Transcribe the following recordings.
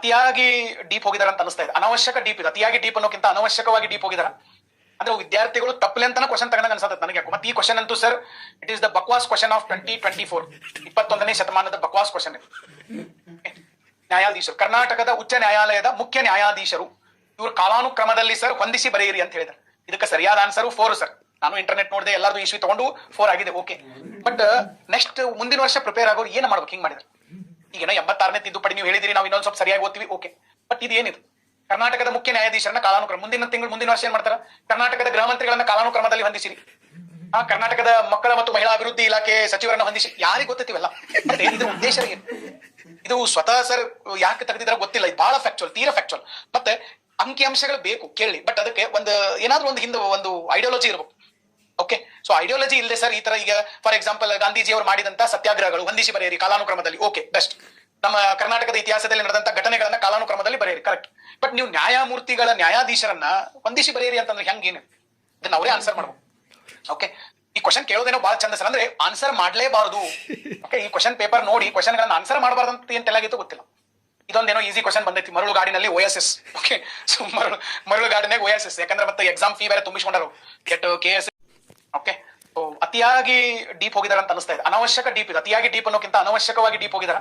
ಅತಿಯಾಗಿ ಡೀಪ್ ಹೋಗಿದಾರ ಅಂತ ಅನಿಸ್ತಾ ಇದೆ. ಅನವಶ್ಯಕ ಡೀಪ್ ಇದೆ. ಅತಿಯಾಗಿ ಡೀಪ್ ಅನ್ನೋಕ್ಕಿಂತ ಅನವಶ್ಯಕವಾಗಿ ಡೀಪ್ ಹೋಗಿದಾರ. ಅಂದ್ರೆ ವಿದ್ಯಾರ್ಥಿಗಳು ತಪ್ಪಲೆ ಅಂತ ಕ್ವಶನ್ ತಗೊಂಡಂಗ ಅನ್ಸತ್ತೆ ನನಗೆ. ಮತ್ತೆ ಈ ಕ್ವಶನ್ ಅಂತೂ sir it is the ಬಕ್ವಾಸ್ question of twenty twenty four ಇಪ್ಪತ್ತೊಂದನೇ ಶತಮಾನದ ಬಕ್ವಾಸ್ ಕ್ವಶನ್ ಇದು. ನ್ಯಾಯಾಧೀಶರು, ಕರ್ನಾಟಕದ ಉಚ್ಚ ನ್ಯಾಯಾಲಯದ ಮುಖ್ಯ ನ್ಯಾಯಾಧೀಶರು, ಇವರು ಕಾಲಾನುಕ್ರಮದಲ್ಲಿ ಸರ್ ಹೊಂದಿಸಿ ಬರೆಯಿರಿ ಅಂತ ಹೇಳಿದ್ರು. ಇದಕ್ಕೆ ಸರಿಯಾದ ಆನ್ಸರ್ ಫೋರ್ ಸರ್ ನಾನು ಇಂಟರ್ನೆಟ್ ನೋಡಿದೆ ಎಲ್ಲಾರ್ದು ಇಶ್ಯೂ ತಗೊಂಡು ಫೋರ್ ಆಗಿದೆ. ಓಕೆ ಬಟ್ ನೆಕ್ಸ್ಟ್ ಮುಂದಿನ ವರ್ಷ ಪ್ರಿಪೇರ್ ಆಗೋರು ಏನು ಮಾಡ್ಬೇಕು? ಹಿಂಗ್ ಮಾಡಿದ್ರೆ. ಈಗೇನೋ ಎಂಬತ್ತಾರನೇ ತಿದ್ದುಪಡಿ ನೀವು ಹೇಳಿದಿರಿ, ನಾವು ಇನ್ನೊಂದು ಸ್ವಲ್ಪ ಸರಿಯಾಗಿ ಓದ್ತೀವಿ. ಓಕೆ ಬಟ್ ಇದು ಏನಿದು ಕರ್ನಾಟಕದ ಮುಖ್ಯ ನ್ಯಾಯಾಧೀಶರನ್ನ ಕಾಲಾನುಕ್ರಮ, ಮುಂದಿನ ತಿಂಗಳು, ಮುಂದಿನ ವರ್ಷ ಏನ್ ಮಾಡ್ತಾರ? ಕರ್ನಾಟಕದ ಗೃಹ ಮಂತ್ರಿಗಳನ್ನ ಕಾಲಾನುಕ್ರಮದಲ್ಲಿ ಹೊಂದಿಸಿರಿ. ಆ, ಕರ್ನಾಟಕದ ಮಕ್ಕಳ ಮತ್ತು ಮಹಿಳಾ ಅಭಿವೃದ್ಧಿ ಇಲಾಖೆ ಸಚಿವರನ್ನ ಹೊಂದಿಸಿ ಯಾರಿಗೆ ಗೊತ್ತಿತ್ತಿವಲ್ಲ? ಮತ್ತೆ ಉದ್ದೇಶ ಏನು? ಇದು ಸ್ವತಃ ಸರ್, ಯಾಕೆ ತೆಗೆದಿದ್ರೆ ಗೊತ್ತಿಲ್ಲ. ಇದು ಬಹಳ ಫ್ಯಾಕ್ಚುಯಲ್ ತೀರಾ ಫ್ಯಾಕ್ಚುಯಲ್ ಮತ್ತೆ ಅಂಕಿ ಅಂಶಗಳು ಬೇಕು, ಕೇಳಿ. ಬಟ್ ಅದಕ್ಕೆ ಒಂದು ಏನಾದ್ರೂ ಒಂದು ಹಿಂದೆ ಒಂದು ಐಡಿಯಾಲಜಿ ಇರಬೇಕು. ಓಕೆ ಸೊ ಐಡಿಯಾಲಜಿ ಇಲ್ಲದೆ ಸರ್ ಈ ತರ ಈಗ ಫಾರ್ ಎಕ್ಸಾಂಪಲ್ ಗಾಂಧೀಜಿ ಅವರು ಮಾಡಿದಂತ ಸತ್ಯಾಗ್ರಹಗಳು, ಹೊಂದಿಸಿ ಬರೆಯಿರಿ, ಕಾಲಾನುಕ್ರಮದಲ್ಲಿ. ಓಕೆ ಬೆಸ್ಟ್ ನಮ್ಮ ಕರ್ನಾಟಕದ ಇತಿಹಾಸದಲ್ಲಿ ನಡೆದಂತ ಘಟನೆಗಳನ್ನ ಕಾಲಾನುಕ್ರಮದಲ್ಲಿ ಬರೆಯಿರಿ ಕರೆಕ್ಟ್ ಬಟ್ ನೀವು ನ್ಯಾಯಮೂರ್ತಿಗಳ ನ್ಯಾಯಾಧೀಶರನ್ನ ಹೊಂದಿಸಿ ಬರೆಯಿರಿ ಅಂತಂದ್ರೆ ಹೆಂಗೇನು? ಇದನ್ನ ಅವರೇ ಆನ್ಸರ್ ಮಾಡ್ಬೇಕು ಓಕೆ ಈ ಕ್ವಶನ್ ಕೇಳೋದೇನೋ ಬಹಳ ಚಂದ ಸರ್ ಅಂದ್ರೆ ಆನ್ಸರ್ ಮಾಡಲೇಬಾರದು. ಓಕೆ ಈ ಕ್ವಶನ್ ಪೇಪರ್ ನೋಡಿ ಕ್ವಶನ್ ಗಳನ್ನ ಆನ್ಸರ್ ಮಾಡಬಾರ್ದಂತ ಅಂತ ಏನ್ ತೆಲಾಗಿತ್ತು ಗೊತ್ತಿಲ್ಲ. ಇದೊಂದೇನೋ ಈಸಿ ಕ್ವಶನ್ ಬಂದೈತಿ ಮರಳು ಗಾಡಿನಲ್ಲಿ ಓ ಎಸ್ ಎಸ್. ಓಕೆ ಸೊ ಮರಳು ಮರಳು ಗಾಡಿನಾಗ ಓ ಎಸ್ ಎಸ್. ಯಾಕಂದ್ರೆ ಮತ್ತೆ ಎಕ್ಸಾಮ್ ಫೀ ಬೇರೆ ತುಂಬಿಸ್ಕೊಂಡರು. ಕೆಟ್ಟು ಕೆ ಎಸ್ ಓಕೆ ಅತಿಯಾಗಿ ಡೀಪ್ ಹೋಗಿದಾರ ಅಂತ ಅನಿಸ್ತಾ ಇದೆ. ಅನವಶ್ಯಕ ಡೀಪ್ ಇದೆ. ಅತಿಯಾಗಿ ಡೀಪ್ ಅನ್ನೋಕ್ಕಿಂತ ಅನವಶ್ಯಕವಾಗಿ ಡೀಪ್ ಹೋಗಿದಾರ.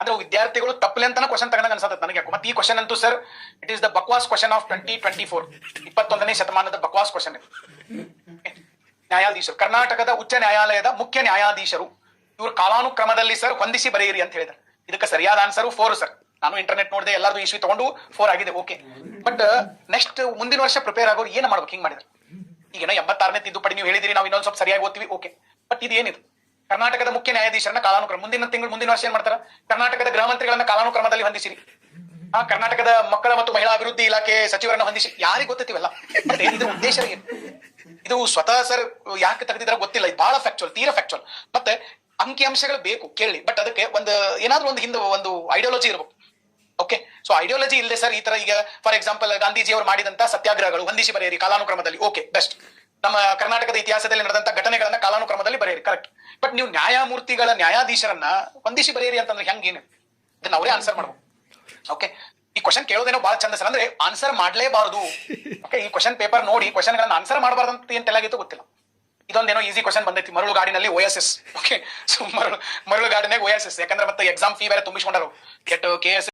ಅಂದ್ರೆ ವಿದ್ಯಾರ್ಥಿಗಳು ತಪ್ಪಲೆ ಅಂತ ಕ್ವಶನ್ ತಗೊಂಡಂಗ ಅನ್ಸತ್ತೆ ನನಗೆ. ಮತ್ತೆ ಈ ಕ್ವಶನ್ ಅಂತೂ sir it is the ಬಕ್ವಾಸ್ question of twenty twenty four ಇಪ್ಪತ್ತೊಂದನೇ ಶತಮಾನದ ಬಕ್ವಾಸ್ ಕ್ವಶನ್ ಇದು. ನ್ಯಾಯಾಧೀಶರು. ಕರ್ನಾಟಕದ ಉಚ್ಚ ನ್ಯಾಯಾಲಯದ ಮುಖ್ಯ ನ್ಯಾಯಾಧೀಶರು. ಇವರು ಕಾಲಾನುಕ್ರಮದಲ್ಲಿ ಸರ್ ಹೊಂದಿಸಿ ಬರೆಯಿರಿ ಅಂತ ಹೇಳಿದ್ರು. ಇದಕ್ಕೆ ಸರಿಯಾದ ಆನ್ಸರ್ ಫೋರ್ ಸರ್ ನಾನು ಇಂಟರ್ನೆಟ್ ನೋಡಿದೆ ಎಲ್ಲರೂ ಇಶ್ಯೂ ತಗೊಂಡು ಫೋರ್ ಆಗಿದೆ. ಓಕೆ ಬಟ್ ನೆಕ್ಸ್ಟ್ ಮುಂದಿನ ವರ್ಷ ಪ್ರಿಪೇರ್ ಆಗೋರು ಏನು ಮಾಡ್ಬೇಕು? ಹಿಂಗ್ ಮಾಡಿದ್ರೆ. ಈಗೇನೋ ಎಂಬತ್ತಾರನೇ ತಿದ್ದುಪಡಿ ನೀವು ಹೇಳಿದಿರಿ, ನಾವು ಇನ್ನೊಂದು ಸ್ವಲ್ಪ ಸರಿಯಾಗಿ ಓದ್ತೀವಿ. ಓಕೆ ಬಟ್ ಇದು ಏನಿದು ಕರ್ನಾಟಕದ ಮುಖ್ಯ ನ್ಯಾಯಾಧೀಶರನ್ನ ಕಾಲಾನುಕ್ರಮ, ಮುಂದಿನ ತಿಂಗಳು, ಮುಂದಿನ ವರ್ಷ ಏನ್ ಮಾಡ್ತಾರ? ಕರ್ನಾಟಕದ ಗೃಹ ಮಂತ್ರಿಗಳನ್ನ ಕಾಲಾನುಕ್ರಮದಲ್ಲಿ ಹೊಂದಿಸಿರಿ. ಆ ಕರ್ನಾಟಕದ ಮಕ್ಕಳ ಮತ್ತು ಮಹಿಳಾ ಅಭಿವೃದ್ಧಿ ಇಲಾಖೆ ಸಚಿವರನ್ನ ಹೊಂದಿಸಿ ಯಾರಿಗೆ ಗೊತ್ತಿವಲ್ಲ ಬಟ್ ಉದ್ದೇಶ ಏನು? ಇದು ಸ್ವತಃ ಸರ್, ಯಾಕೆ ತೆಗೆದಿದ್ರೆ ಗೊತ್ತಿಲ್ಲ. ಇದು ಬಹಳ ಫ್ಯಾಕ್ಚುಯಲ್ ತೀರಾ ಫ್ಯಾಕ್ಚುಯಲ್ ಮತ್ತೆ ಅಂಕಿ ಅಂಶಗಳು ಬೇಕು, ಕೇಳಿ. ಬಟ್ ಅದಕ್ಕೆ ಒಂದು ಏನಾದ್ರೂ ಒಂದು ಹಿಂದೆ ಒಂದು ಐಡಿಯಾಲಜಿ ಇರಬೇಕು. ಓಕೆ ಸೊ ಐಡಿಯಾಲಜಿ ಇಲ್ಲದೆ ಸರ್ ಈ ತರ ಈಗ ಫಾರ್ ಎಕ್ಸಾಂಪಲ್ ಗಾಂಧೀಜಿ ಅವರು ಮಾಡಿದಂತ ಸತ್ಯಾಗ್ರಹಗಳು ಹೊಂದಿಸಿ ಬರೆಯಿರಿ, ಕಾಲಾನುಕ್ರಮದಲ್ಲಿ. ಓಕೆ ಬೆಸ್ಟ್ ನಮ್ಮ ಕರ್ನಾಟಕದ ಇತಿಹಾಸದಲ್ಲಿ ನಡೆದಂತ ಘಟನೆಗಳನ್ನ ಕಾಲಾನುಕ್ರಮದಲ್ಲಿ ಬರೆಯಿರಿ ಕರೆಕ್ಟ್ ಬಟ್ ನೀವು ನ್ಯಾಯಮೂರ್ತಿಗಳ ನ್ಯಾಯಾಧೀಶರನ್ನ ಹೊಂದಿಸಿ ಬರೆಯಿರಿ ಅಂತಂದ್ರೆ ಹೆಂಗೇನು? ಇದನ್ನ ಅವರೇ ಆನ್ಸರ್ ಮಾಡ್ಬೇಕು. ಓಕೆ ಈ ಕ್ವಶನ್ ಕೇಳೋದೇನೋ ಬಹಳ ಚಂದ ಸರ್ ಅಂದ್ರೆ ಆನ್ಸರ್ ಮಾಡ್ಲೇಬಾರದು. ಓಕೆ ಈ ಕ್ವಶನ್ ಪೇಪರ್ ನೋಡಿ ಕ್ವಶನ್ ಗಳನ್ನ ಆನ್ಸರ್ ಮಾಡಬಾರ್ದು ಅಂತ ಏನ್ ತೆಲಾಗಿತ್ತು ಗೊತ್ತಿಲ್ಲ. ಇದೊಂದೇನೋ ಈಸಿ ಕ್ವಶನ್ ಬಂದೈತಿ ಮರಳು ಗಾಡಿನಲ್ಲಿ ಓ ಎಸ್ ಎಸ್. ಓಕೆ ಸೊ ಮರಳು ಮರಳು ಗಾಡಿನಾಗ ಓ ಎಸ್ ಎಸ್. ಯಾಕಂದ್ರೆ ಮತ್ತೆ ಎಕ್ಸಾಮ್ ಫೀ ಬೇರೆ ತುಂಬಿಸ್ಕೊಂಡರು. ಕೆಟ್ಟು ಕೆ ಎಸ್